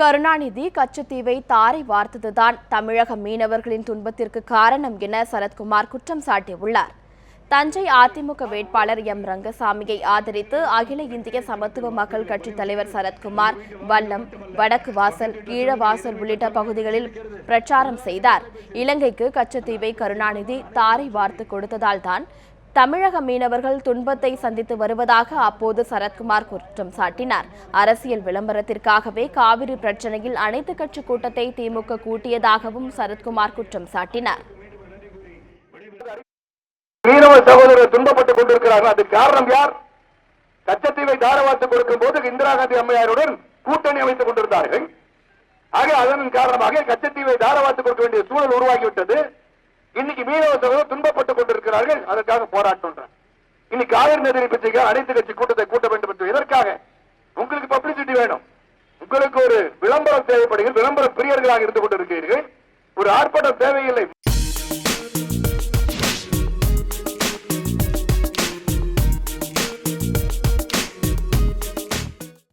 கருணாநிதி கச்சத்தீவை தாரை வார்த்ததுதான். தமிழக மீனவர்களின் துன்பத்திற்கு காரணம் என சரத்குமார் குற்றம் சாட்டியுள்ளார். தஞ்சை அதிமுக வேட்பாளர் எம் ரங்கசாமியை ஆதரித்து அகில இந்திய சமத்துவ மக்கள் கட்சித் தலைவர் சரத்குமார் வல்லம் வடக்கு வாசல் கீழவாசல் உள்ளிட்ட பகுதிகளில் பிரச்சாரம் செய்தார். இலங்கைக்கு கச்சத்தீவை கருணாநிதி தாரை வார்த்து கொடுத்ததால் தான் தமிழக மீனவர்கள் துன்பத்தை சந்தித்து வருவதாக அப்போது சரத்குமார் குற்றம் சாட்டினார். அரசியல் விளம்பரத்திற்காகவே காவிரி பிரச்சனையில் அனைத்து கட்சி கூட்டத்தை திமுக கூட்டியதாகவும் சரத்குமார் குற்றம் சாட்டினார். மீனவ சகோதரர் துன்பப்பட்டுக் கொண்டிருக்கிறார்கள். அதுக்கு காரணம் யார்? கச்சத்தீவை தாரவாத்து கொடுக்கும் போது இந்திரா காந்தி அம்மையாருடன் கூட்டணி அமைத்துக் கொண்டிருந்தார்கள். ஆக அதன் காரணமாக கச்சத்தீவை தாரவாத்து கொடுக்க வேண்டிய சூழல் உருவாகிவிட்டது. இன்னைக்கு மீனவ சகோதரர் துன்பப்பட்டுக் கொண்டிருக்கிறார்கள் அதற்காக போராட்டம் இன்னைக்கு காவிரி நதியை பற்றிக்க அனைத்து கட்சி கூட்டத்தை கூட்ட வேண்டும் என்று எதற்காக? உங்களுக்கு பப்ளிசிட்டி வேணும். உங்களுக்கு ஒரு விளம்பரம் தேவைப்படுகிறது விளம்பர பிரியர்களாக இருந்து கொண்டிருக்கிறீர்கள். ஒரு ஆர்ப்பாட்டம் தேவையில்லை.